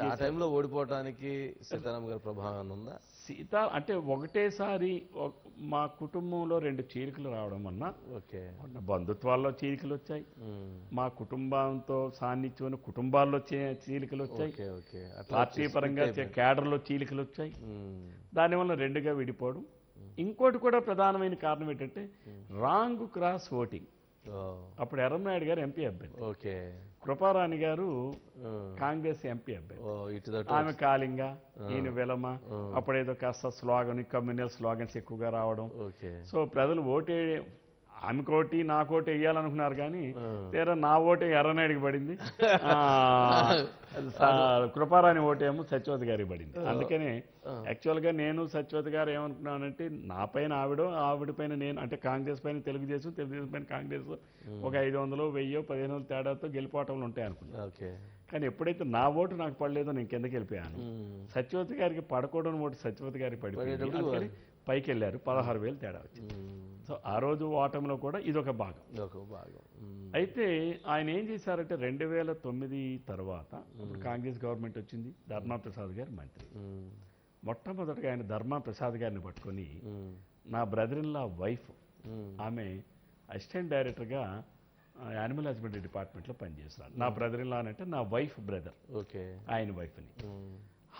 ఆ టైంలో ఓడిపోవడానికి సీతారాం గారి ప్రభావం ఉందా? సీత అంటే ఒకటేసారి ఒక- మా కుటుంబంలో రెండు చీలికలు రావడం వలన ఓకే. బంధుత్వాల్లో చీలికలు వచ్చాయి. మా కుటుంబంతో సాన్నిధ్యం కుటుంబాల్లో చీలికలు వచ్చాయి. పార్టీ పరంగా కేడర్లో చీలికలు వచ్చాయి. దానివల్ల రెండుగా విడిపోవడం. ఇంకోటి కూడా ప్రధానమైన కారణం ఏంటంటే రాంగ్ క్రాస్ ఓటింగ్. అప్పుడు ఎర్రనాయుడు గారు ఎంపీ అభ్యర్థి. ఓకే. కృపారాణి గారు. కాంగ్రెస్ ఎంపీ అభ్యర్థి. దట్టు ఆమె కాళింగ ఈయన విలమ అప్పుడేదో కాస్త స్లోగన్ కమ్యూనల్ స్లోగన్స్ ఎక్కువగా రావడం. సో ప్రజలు ఓటే ఆమెకోటి నాకోటి వేయాలనుకున్నారు కానీ తీరా నా ఓటే ఎర్రనాయుడికి పడింది. కృపారాణి ఓటేమో సత్యవతి గారికి పడింది. అందుకనే యాక్చువల్గా నేను సత్యవతి గారు ఏమనుకున్నానంటే నా పైన ఆవిడ ఆవిడ పైన నేను అంటే కాంగ్రెస్ పైన తెలుగుదేశం తెలుగుదేశం పైన కాంగ్రెస్ ఒక ఐదు వందలు వెయ్యో పదిహేను వందల తేడాతో గెలిపోవటంలో ఉంటాయి అనుకున్నాను. కానీ ఎప్పుడైతే నా ఓటు నాకు పడలేదో నేను కిందకి వెళ్ళిపోయాను. సత్యవతి గారికి పడకూడని ఓటు సత్యవతి గారికి పడిపోయింది. పైకి వెళ్ళారు. పదహారు వేలు తేడా వచ్చింది. సో ఆ రోజు ఓటమిలో కూడా ఇదొక భాగం ఒక భాగం. అయితే ఆయన ఏం చేశారంటే రెండు వేల తొమ్మిది తర్వాత అప్పుడు కాంగ్రెస్ గవర్నమెంట్ వచ్చింది ధర్మా ప్రసాద్ గారు మంత్రి. మొట్టమొదటిగా ఆయన ధర్మా ప్రసాద్ గారిని పట్టుకొని. నా బ్రదర్ ఇన్ లా వైఫ్. ఆమె అసిస్టెంట్ డైరెక్టర్గా యానిమల్ హస్బెండరీ డిపార్ట్మెంట్లో పనిచేస్తున్నాడు నా బ్రదర్ ఇన్ లా అంటే నా వైఫ్ బ్రదర్ ఓకే ఆయన వైఫ్ని.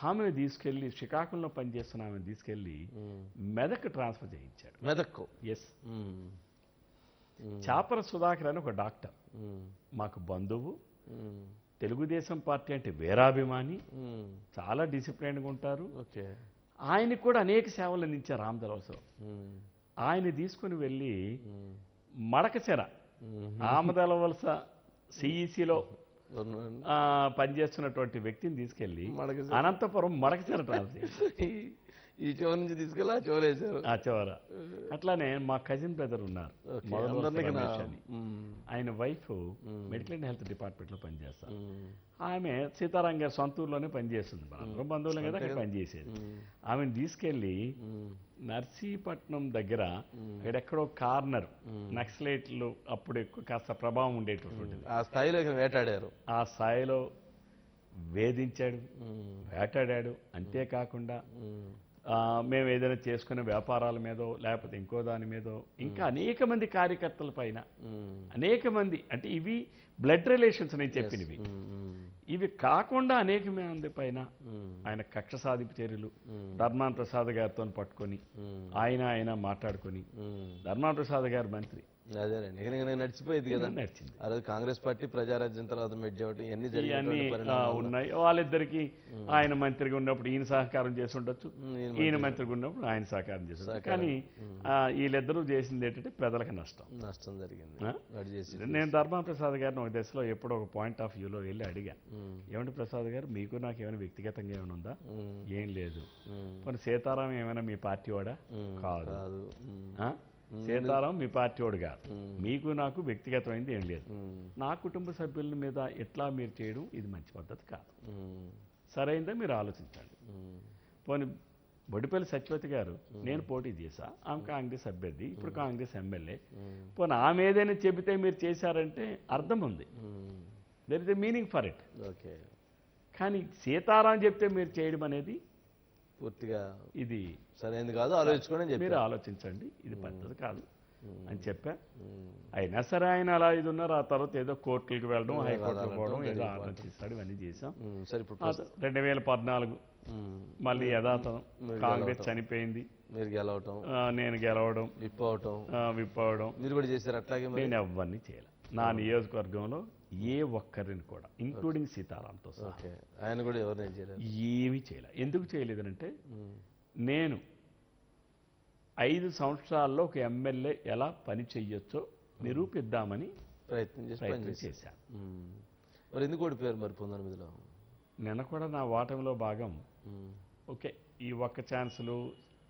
ఆమెను తీసుకెళ్ళి శ్రీకాకుళంలో పనిచేస్తున్న ఆమెను తీసుకెళ్ళి. మెదక్ ట్రాన్స్ఫర్ చేయించాడు మెదక్కు ఎస్. చాపర సుధాకర్ అని ఒక డాక్టర్. మాకు బంధువు. తెలుగుదేశం పార్టీ అంటే వీరాభిమాని. చాలా డిసిప్లైన్గా ఉంటారు ఆయనకు కూడా అనేక సేవలు అందించారు రామదలవసరం. ఆయన తీసుకుని వెళ్ళి. మడకచెర. ఆమదలవలస సిఈసిలో. పనిచేస్తున్నటువంటి వ్యక్తిని తీసుకెళ్ళి. అనంతపురం మడకచెర ట్రాన్స్ఫర్. ఈ- చివరి నుంచి తీసుకెళ్ళి ఆ చివరి వేశారు. ఆ చివర అట్లానే మా కజిన్ బ్రదర్ ఉన్నారు. ఆయన వైఫ్ మెడికల్ అండ్ హెల్త్ డిపార్ట్మెంట్లో పనిచేస్తారు. ఆమె సీతారాం గారి సొంత ఊర్లోనే పనిచేస్తుంది మనందరం బంధువులే కదా అక్కడ పనిచేసేది. ఆమెను తీసుకెళ్ళి. నర్సీపట్నం దగ్గర ఎక్కడెక్కడో కార్నర్ నక్సలైట్లు అప్పుడు ఎక్కువ కాస్త ప్రభావం ఉండేటటువంటిది. ఆ స్థాయిలో వేటాడారు. ఆ స్థాయిలో వేధించాడు. వేటాడాడు. అంతేకాకుండా మేము ఏదైనా చేసుకునే వ్యాపారాల మీదో లేకపోతే ఇంకో దాని మీదో ఇంకా అనేక మంది కార్యకర్తల పైన. అనేక మంది అంటే ఇవి బ్లడ్ రిలేషన్స్ నేను చెప్పినవి. ఇవి కాకుండా అనేక మంది పైన. ఆయన కక్ష సాధింపు చర్యలు. ధర్మాన్ ప్రసాద్ గారితో పట్టుకొని. ఆయన ఆయన మాట్లాడుకొని. ధర్మాన్ ప్రసాద్ గారు మంత్రి అదేనండి ఇక నేను నడిచిపోయేది కదా. నడిచింది. ఆ రోజు కాంగ్రెస్ పార్టీ ప్రజారాజ్యం తర్వాత మెడ్జ్ అవటం ఇవన్నీ పరిణామాలు ఉన్నాయి. వాళ్ళిద్దరికి ఆయన మంత్రిగా ఉన్నప్పుడు ఈయన సహకారం చేసి ఉండొచ్చు ఈయన మంత్రిగా. ఉన్నప్పుడు ఆయన సహకారం చేసి. కానీ వీళ్ళిద్దరూ చేసింది ఏంటంటే ప్రజలకు నష్టం. నష్టం జరిగింది. నేను ధర్మా ప్రసాద్ గారిని ఒక దశలో ఎప్పుడో ఒక పాయింట్ ఆఫ్ వ్యూలో వెళ్ళి అడిగా. ఏమంటే ప్రసాద్ గారు మీకు నాకు ఏమైనా వ్యక్తిగతంగా ఏమైనా ఉందా. ఏం లేదు. మరి సీతారాం ఏమైనా మీ పార్టీ వాడా. కాదు? సీతారాం మీ పార్టీ వాడు కాదు మీకు నాకు వ్యక్తిగతమైనది ఏం లేదు. నా కుటుంబ సభ్యుల మీద ఎట్లా మీరు చేయడం ఇది మంచి పద్ధతి కాదు. సరైందా మీరు ఆలోచించండి. పోనీ బొడిపల్లి సత్యవతి గారు నేను పోటీ చేశా. ఆమె కాంగ్రెస్ అభ్యర్థి ఇప్పుడు కాంగ్రెస్ ఎమ్మెల్యే. పోనీ ఆమె ఏదైనా చెబితే మీరు చేశారంటే అర్థం ఉంది. There is a meaning for it okay. కానీ సీతారాం చెప్తే మీరు చేయడం అనేది పూర్తిగా ఇది సరైనది కాదు ఆలోచించుకోండి మీరు ఆలోచించండి ఇది పద్ధతి కాదు అని చెప్పా. అయినా సరే ఆయన అలా ఇది ఉన్నారు ఆ తర్వాత ఏదో కోర్టులకు వెళ్ళడం హైకోర్టుకు పోవడం ఏదో ఆర్డర్ చేస్తాడు ఇవన్నీ చేసాం ఆ రెండు వేల పద్నాలుగు. మళ్ళీ యథాతథం కాంగ్రెస్ చనిపోయింది. మీరు గెలవటం. నేను గెలవడం. విప్ అవటం. ఆ, విప్పవడం మీరు కూడా చేశారు అట్లాగే నేను ఎవరిని చేయాలి. నా నియోజకవర్గంలో ఏ ఒక్కరిని కూడా ఇంక్లూడింగ్ సీతారాంతో ఆయన కూడా ఎవరిని చేయలేదు? ఏమీ చేయలే. ఎందుకు చేయలేదనంటే. నేను ఐదు సంవత్సరాల్లో ఒక ఎమ్మెల్యే ఎలా పని చెయ్యొచ్చో నిరూపిద్దామని ప్రయత్నం చేసి చేశాను. మరి ఎందుకు ఓడిపోయారు మరి పంతొమ్మిదిలో నిన్న కూడా నా ఓటమిలో భాగం. ఓకే ఈ ఒక్క ఛాన్సులు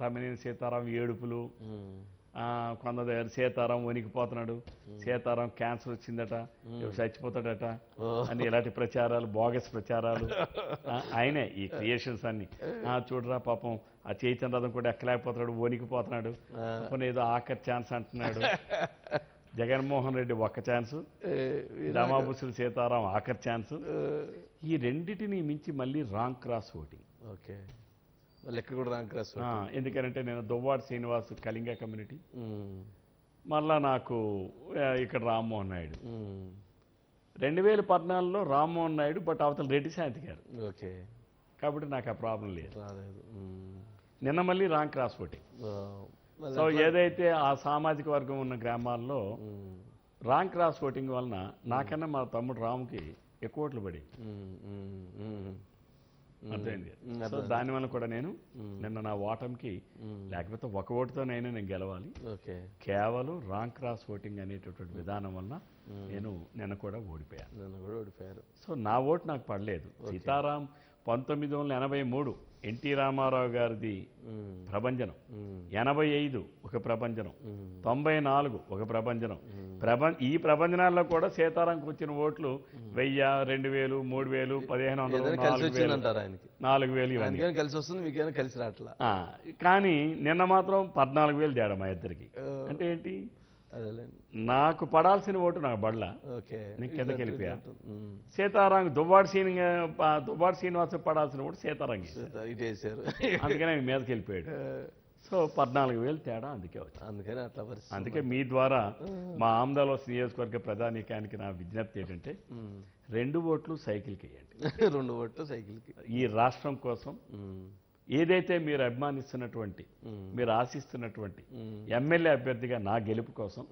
తమ్మినేని సీతారాం ఏడుపులు కొందరు దగ్గర సీతారాం వణికిపోతున్నాడు. సీతారాం క్యాన్సర్ వచ్చిందట. చచ్చిపోతాడట. అని ఇలాంటి ప్రచారాలు బోగస్ ప్రచారాలు. ఆయనే ఈ క్రియేషన్స్ అన్ని. చూడరా పాపం ఆ చైతన్య రథం కూడా ఎక్కలేకపోతున్నాడు వణికిపోతున్నాడు. పాపం ఏదో ఆఖరి ఛాన్స్ అంటున్నాడు. జగన్మోహన్ రెడ్డి ఒక్క ఛాన్స్. రామాబుసులు సీతారాం ఆఖరి ఛాన్స్. ఈ రెండిటిని మించి మళ్ళీ రాంగ్ క్రాస్ ఓటింగ్. ఓకే. లెక్క కూడా ఎందుకంటే నేను దువ్వాడు శ్రీనివాస్ కళింగ కమ్యూనిటీ. మళ్ళా నాకు ఇక్కడ రామ్మోహన్ నాయుడు. రెండు వేల పద్నాలుగులో రామ్మోహన్ నాయుడు బట్ అవతల రెడ్డి శాంతి గారు. ఓకే. కాబట్టి నాకు ఆ ప్రాబ్లం లేదు. నిన్న మళ్ళీ రాంగ్ క్రాస్ ఓటింగ్ సో ఏదైతే ఆ సామాజిక వర్గం ఉన్న గ్రామాల్లో. రాంగ్ క్రాస్ ఓటింగ్ వలన నాకన్నా మా తమ్ముడు రాముకి ఎక్కువ ఓట్లు పడి. అర్థమైంది. సో దానివల్ల కూడా నేను నిన్న నా ఓటమికి. లేకపోతే ఒక ఓటుతోనైనా నేను గెలవాలి. కేవలం రాంగ్ క్రాస్ ఓటింగ్ అనేటటువంటి విధానం వలన నేను నిన్న కూడా ఓడిపోయాను. నన్ను కూడా ఓడిపోయారు. సో నా ఓటు నాకు పడలేదు. సీతారాం పంతొమ్మిది వందల ఎనభై మూడు ఎన్టీ రామారావు గారిది. ప్రభంజనం. ఎనభై ఐదు ఒక ప్రభంజనం. తొంభై నాలుగు ఒక ప్రభంజనం ప్రపం ఈ ప్రభంజనాల్లో కూడా సీతారాంకి వచ్చిన ఓట్లు వెయ్యి రెండు వేలు మూడు వేలు పదిహేను వందలు నాలుగు వేలు ఇవన్నీ కలిసి వస్తుంది మీకైనా కలిసి రావట్లా కానీ నిన్న మాత్రం పద్నాలుగు వేలు తేడా మా ఇద్దరికి అంటే ఏంటి నాకు పడాల్సిన ఓటు నాకు బడలా. ఓకే. నేను కిందకి వెళ్ళిపోయా. సీతారాం దువ్వాడు శ్రీని దువ్వాడు శ్రీనివాస పడాల్సిన ఓటు సీతారాంగి ఇటు వేసారు అందుకనే ఆయన మీదకి వెళ్ళిపోయాడు. సో పద్నాలుగు వేలు తేడా అందుకే వచ్చింది. అందుకని అట్లా అందుకే మీ ద్వారా మా ఆమ్దాలో నియోజకవర్గ ప్రధానికానికి నా విజ్ఞప్తి ఏంటంటే. రెండు ఓట్లు సైకిల్కి వేయండి రెండు ఓట్లు సైకిల్కి. ఈ రాష్ట్రం కోసం. ఏదైతే మీరు అభిమానిస్తున్నటువంటి. మీరు ఆశిస్తున్నటువంటి మ్మ్. ఎమ్మెల్యే అభ్యర్థిగా నా గెలుపు కోసం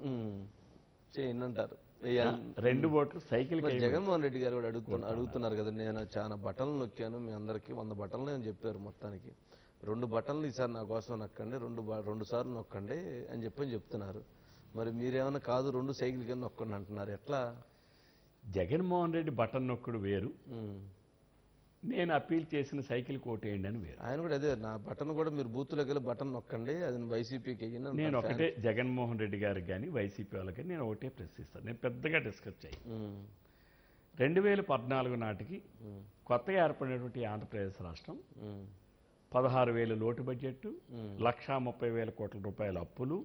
వేయాలి. రెండు ఓట్లు వేయండి. జగన్మోహన్ రెడ్డి గారు కూడా అడుగుతున్నారు అడుగుతున్నారు కదా నేను చాలా బట్టలు నొక్కాను మీ అందరికీ వంద బట్టలు అని చెప్పారు మొత్తానికి రెండు బట్టలు ఈసారి నా కోసం నొక్కండి రెండు బ- రెండు సార్లు నొక్కండి అని చెప్పని చెప్తున్నారు మరి మీరేమన్నా కాదు రెండు సైకిల్ కింద నొక్కండి అంటున్నారు ఎట్లా జగన్మోహన్ రెడ్డి బటన్ నొక్కుడు వేరు. నేను అప్పీల్ చేసిన సైకిల్ కోటేయండి అని వేరు ఆయన కూడా అదే నా బటన్ కూడా మీరు బూత్లోకి వెళ్ళి బటన్ నొక్కండి అది వైసీపీకి. నేను ఒకటే జగన్మోహన్ రెడ్డి గారికి కానీ వైసీపీ వాళ్ళకి నేను ఒకటే ప్రశ్నిస్తాను నేను పెద్దగా డిస్కస్ చేయి. రెండు వేల పద్నాలుగు నాటికి. కొత్తగా ఏర్పడినటువంటి ఆంధ్రప్రదేశ్ రాష్ట్రం. పదహారు వేలు లోటు బడ్జెట్. లక్షా ముప్పై వేల కోట్ల రూపాయల అప్పులు.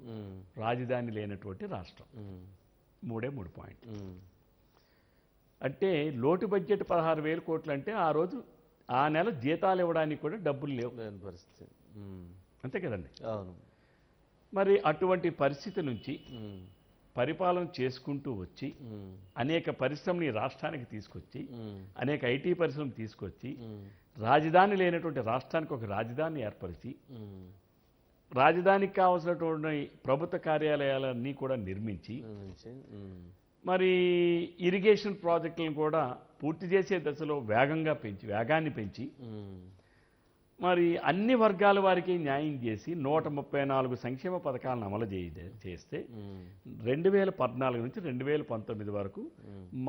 రాజధాని లేనటువంటి రాష్ట్రం. మూడే మూడు పాయింట్ మ్మ్. అంటే లోటు బడ్జెట్ పదహారు వేల కోట్లు అంటే ఆ రోజు ఆ నెల జీతాలు ఇవ్వడానికి కూడా డబ్బులు లేవు లేని పరిస్థితి. అంతే కదండి అవును మరి అటువంటి పరిస్థితి నుంచి. పరిపాలన చేసుకుంటూ వచ్చి. అనేక పరిశ్రమని ఈ రాష్ట్రానికి తీసుకొచ్చి. అనేక ఐటీ పరిశ్రమలు తీసుకొచ్చి. రాజధాని లేనటువంటి రాష్ట్రానికి ఒక రాజధాని ఏర్పరిచి. రాజధానికి కావాల్సినటువంటి ప్రభుత్వ కార్యాలయాలన్నీ కూడా నిర్మించి. మరి ఇరిగేషన్ ప్రాజెక్టులను కూడా పూర్తి చేసే దశలో వేగంగా పెంచి వేగాన్ని పెంచి. మరి అన్ని వర్గాల వారికి న్యాయం చేసి నూట ముప్పై నాలుగు సంక్షేమ పథకాలను అమలు చేస్తే. రెండు వేల పద్నాలుగు నుంచి రెండు వేల పంతొమ్మిది వరకు.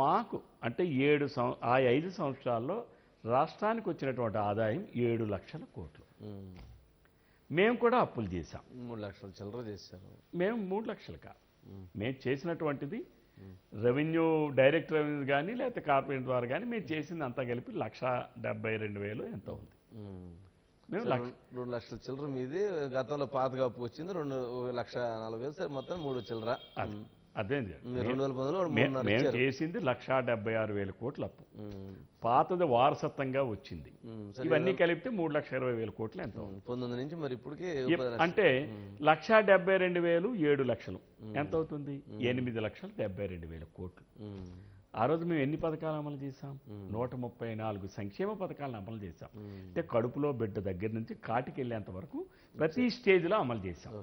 మాకు అంటే ఏడు సం ఆ ఐదు సంవత్సరాల్లో రాష్ట్రానికి వచ్చినటువంటి ఆదాయం ఏడు లక్షల కోట్లు మ్మ్. కూడా అప్పులు చేశాం మూడు లక్షలు చిల్లర చేశారు మేము మూడు లక్షలు కాదు మ్మ్. చేసినటువంటిది. రెవెన్యూ డైరెక్ట్ రెవెన్యూ కానీ లేకపోతే కార్పొరేట్ ద్వారా కానీ మేము చేసింది అంతా కలిపి లక్ష డెబ్బై రెండు వేలు ఎంత ఉంది మ్మ్. రెండు- లక్షల చిల్లర మీది గతంలో పాతగా వచ్చింది రెండు లక్ష నలభై వేలు సరే మొత్తం మూడు చిల్లర. మీరు రెండు వేల పదిలో మేము చేసింది లక్ష డెబ్బై ఆరు వేల కోట్ల అప్పు. పాతది వారసత్వంగా వచ్చింది. ఇవన్నీ కలిపితే మూడు లక్షల ఇరవై వేల కోట్లు ఎంత. పంతొమ్మిది నుంచి మరి ఇప్పటికి ఇప్- అంటే లక్ష డెబ్బై రెండు వేలు ఏడు లక్షలు. ఎంత అవుతుంది? ఎనిమిది లక్షలు డెబ్బై రెండు వేల కోట్లు. ఆ రోజు మేము ఎన్ని పథకాలు అమలు చేశాం? నూట ముప్పై నాలుగు సంక్షేమ పథకాలను అమలు చేశాం. అంటే కడుపులో బిడ్డ దగ్గర నుంచి కాటికి వెళ్ళేంత వరకు ప్రతి స్టేజ్లో అమలు చేశాం.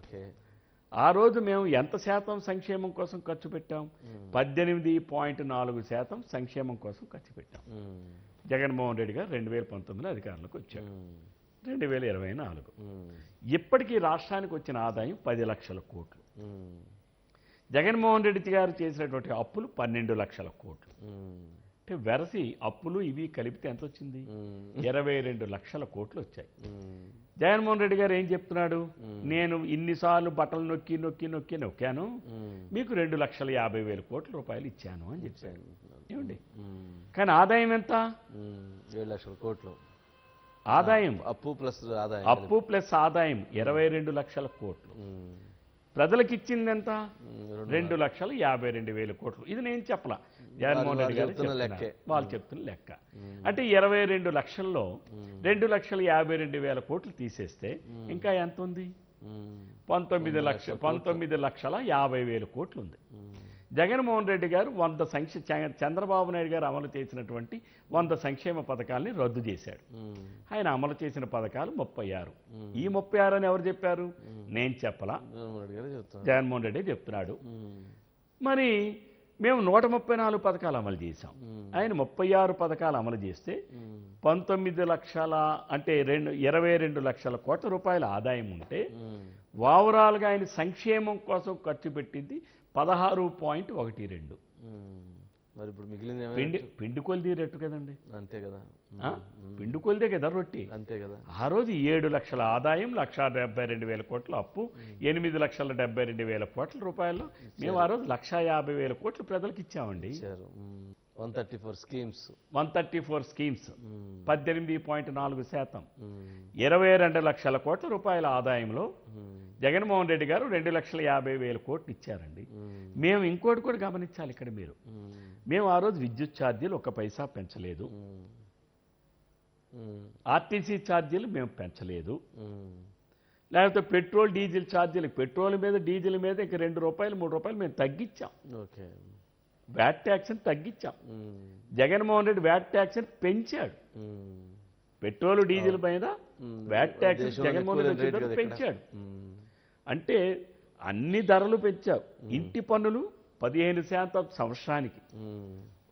ఆ రోజు మేము ఎంత శాతం సంక్షేమం కోసం ఖర్చు పెట్టాం పద్దెనిమిది పాయింట్ నాలుగు శాతం సంక్షేమం కోసం ఖర్చు పెట్టాం. జగన్మోహన్ రెడ్డి గారు రెండు వేల పంతొమ్మిదిలో అధికారంలోకి వచ్చారు మ్మ్. రెండు వేల ఇరవై నాలుగు. ఇప్పటికీ రాష్ట్రానికి వచ్చిన ఆదాయం పది లక్షల కోట్లు. జగన్మోహన్ రెడ్డి గారు చేసినటువంటి అప్పులు పన్నెండు లక్షల కోట్లు. అంటే వెరసి అప్పులు ఇవి కలిపితే ఎంత వచ్చింది. ఇరవై రెండు లక్షల కోట్లు వచ్చాయి. జగన్మోహన్ రెడ్డి గారు ఏం చెప్తున్నాడు? నేను ఇన్నిసార్లు బట్టలు నొక్కి నొక్కి నొక్కి నొక్కాను. మీకు రెండు లక్షల యాభై వేల కోట్ల రూపాయలు ఇచ్చాను అని చెప్పాను ఏమండి. కానీ ఆదాయం ఎంత. ఏడు లక్షల కోట్లు. ఆదాయం. అప్పు ప్లస్ ఆదాయం. అప్పు ప్లస్ ఆదాయం ఇరవై రెండు లక్షల కోట్లు. ప్రజలకు ఇచ్చింది ఎంత రెండు లక్షల యాభై రెండు వేల కోట్లు. ఇది నేను చెప్పలా. జగన్మోహన్ రెడ్డి గారు. వాళ్ళు చెప్తున్న లెక్క. అంటే ఇరవై రెండు లక్షల్లో రెండు లక్షల యాభై రెండు వేల కోట్లు తీసేస్తే ఇంకా ఎంత ఉంది పంతొమ్మిది లక్ష పంతొమ్మిది లక్షల యాభై వేల కోట్లు ఉంది. జగన్మోహన్ రెడ్డి గారు వంద సంక్షే చ- చంద్రబాబు నాయుడు గారు అమలు చేసినటువంటి వంద సంక్షేమ పథకాల్ని రద్దు చేశాడు. ఆయన అమలు చేసిన పథకాలు ముప్పై ఆరు. ఈ ముప్పై ఆరు అని ఎవరు చెప్పారు? నేను చెప్పలా. జగన్మోహన్ రెడ్డి చెప్తున్నాడు. మరి మేము నూట ముప్పై నాలుగు పథకాలు అమలు చేశాం. ఆయన ముప్పై ఆరు పథకాలు అమలు చేస్తే పంతొమ్మిది లక్షల అంటే రెండు ఇరవై రెండు లక్షల కోట్ల రూపాయల ఆదాయం ఉంటే ఓవరాల్గా ఆయన సంక్షేమం కోసం ఖర్చు పెట్టింది పదహారు పాయింట్ ఒకటి రెండు. మరి ఇప్పుడు మిగిలింది ఏమైనా పిండి పిండి కొలిది రెట్టు కదండి? అంతే కదా? పిండి కొలిదే కదా రొట్టి? అంతే కదా. ఆ రోజు ఏడు లక్షల ఆదాయం లక్ష డెబ్బై రెండు వేల కోట్ల అప్పు ఎనిమిది లక్షల డెబ్బై రెండు వేల కోట్ల రూపాయలు మేము ఆ రోజు లక్ష యాభై వేల కోట్లు ప్రజలకు ఇచ్చామండి. One thirty four schemes. One thirty four schemes. పద్దెనిమిది పాయింట్ నాలుగు శాతం. ఇరవై రెండు లక్షల కోట్ల రూపాయల ఆదాయంలో జగన్మోహన్ రెడ్డి గారు రెండు లక్షల యాభై వేల కోట్లు ఇచ్చారండి. మేము. ఇంకోటి కూడా గమనించాలి ఇక్కడ మీరు. మేము. ఆ రోజు విద్యుత్ ఛార్జీలు ఒక పైసా పెంచలేదు. ఆర్టీసీ ఛార్జీలు మేము పెంచలేదు. లేకపోతే పెట్రోల్ డీజిల్ ఛార్జీలు. పెట్రోల్ మీద డీజిల్ మీద ఇక రెండు రూపాయలు మూడు రూపాయలు మేము తగ్గించాం. ఓకే. వ్యాట్ ట్యాక్స్ని తగ్గించాం. జగన్మోహన్ రెడ్డి వ్యాట్ ట్యాక్స్ని పెంచాడు. పెట్రోల్ డీజిల్ మీద వ్యాట్ ట్యాక్స్ జగన్మోహన్ రెడ్డి. పెంచాడు. అంటే అన్ని ధరలు పెంచావు. ఇంటి పన్నులు పదిహేను శాతం సంవత్సరానికి.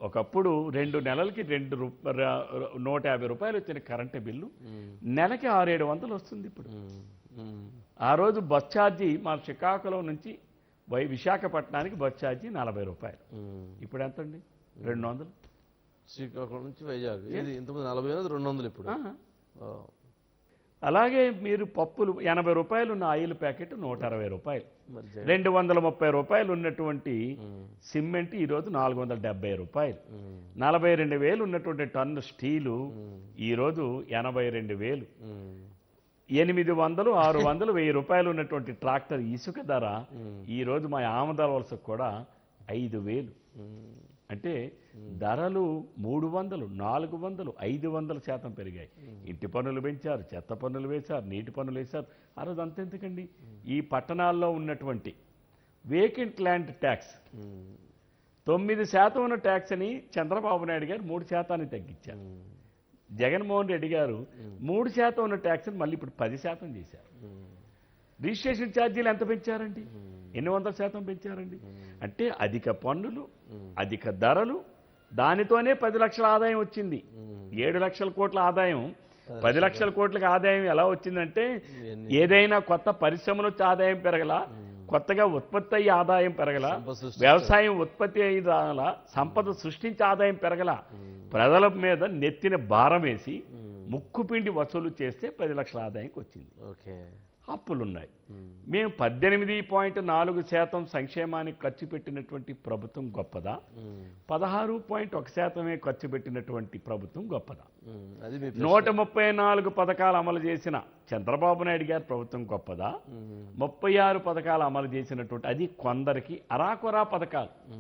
ఒకప్పుడు రెండు నెలలకి రెండు నూట యాభై రూపాయలు వచ్చిన కరెంటు బిల్లు. నెలకి ఆరేడు వందలు వస్తుంది ఇప్పుడు. ఆ రోజు బస్ ఛార్జీ మా శ్రీకాకుళం నుంచి వై విశాఖపట్నానికి బస్ ఛార్జీ నలభై రూపాయలు. ఇప్పుడు ఎంత అండి రెండు వందలు శ్రీకాకుళం నుంచి వైజాగ్. ఇది ఇంతకుముందు నలభై రెండు వందలు ఇప్పుడు. అలాగే మీరు పప్పులు ఎనభై రూపాయలు ఉన్న ఆయిల్ ప్యాకెట్ నూట అరవై రూపాయలు. రెండు వందల ముప్పై రూపాయలు ఉన్నటువంటి సిమెంట్ ఈరోజు నాలుగు వందల డెబ్బై రూపాయలు. నలభై రెండు వేలు ఉన్నటువంటి టన్ను స్టీలు ఈరోజు ఎనభై రెండు వేలు. ఎనిమిది వందలు ఆరు వందలు వెయ్యి రూపాయలు ఉన్నటువంటి ట్రాక్టర్ ఇసుక ధర ఈరోజు మా ఆమదాల వలసకు కూడా ఐదు వేలు. అంటే ధరలు మూడు వందలు నాలుగు వందలు ఐదు వందల శాతం పెరిగాయి. ఇంటి పన్నులు పెంచారు చెత్త పన్నులు వేశారు నీటి పన్నులు వేశారు. ఆ రోజు అంతెందుకండి ఈ పట్టణాల్లో ఉన్నటువంటి వేకెంట్ ల్యాండ్ ట్యాక్స్ తొమ్మిది శాతం ఉన్న ట్యాక్స్ అని చంద్రబాబు నాయుడు గారు మూడు శాతాన్ని తగ్గించారు. జగన్మోహన్ రెడ్డి గారు మూడు శాతం ఉన్న ట్యాక్స్ని మళ్ళీ ఇప్పుడు పది శాతం చేశారు. రిజిస్ట్రేషన్ ఛార్జీలు ఎంత పెంచారండి? ఎన్ని వందల శాతం పెంచారండి? అంటే అధిక పన్నులు అధిక ధరలు దానితోనే పది లక్షల ఆదాయం వచ్చింది. ఏడు లక్షల కోట్ల ఆదాయం పది లక్షల కోట్లకు ఆదాయం ఎలా వచ్చిందంటే ఏదైనా కొత్త పరిశ్రమలు వచ్చి ఆదాయం పెరగల కొత్తగా ఉత్పత్తి అయ్యి ఆదాయం పెరగల వ్యవసాయం ఉత్పత్తి అయ్యి రాగల సంపద సృష్టించి ఆదాయం పెరగల ప్రజల మీద నెత్తిన భారం వేసి ముక్కు పిండి వసూలు చేస్తే పది లక్షల ఆదాయంకి వచ్చింది. ఓకే. అప్పులున్నాయి. మేము. పద్దెనిమిది పాయింట్ నాలుగు శాతం సంక్షేమానికి ఖర్చు పెట్టినటువంటి ప్రభుత్వం గొప్పదా? పదహారు పాయింట్ ఒక శాతమే ఖర్చు పెట్టినటువంటి ప్రభుత్వం గొప్పదా? నూట ముప్పై నాలుగు పథకాలు అమలు చేసిన చంద్రబాబు నాయుడు గారి ప్రభుత్వం గొప్పదా? ముప్పై ఆరు పథకాలు అమలు చేసినటువంటి అది కొందరికి అరాకొరా పథకాలు.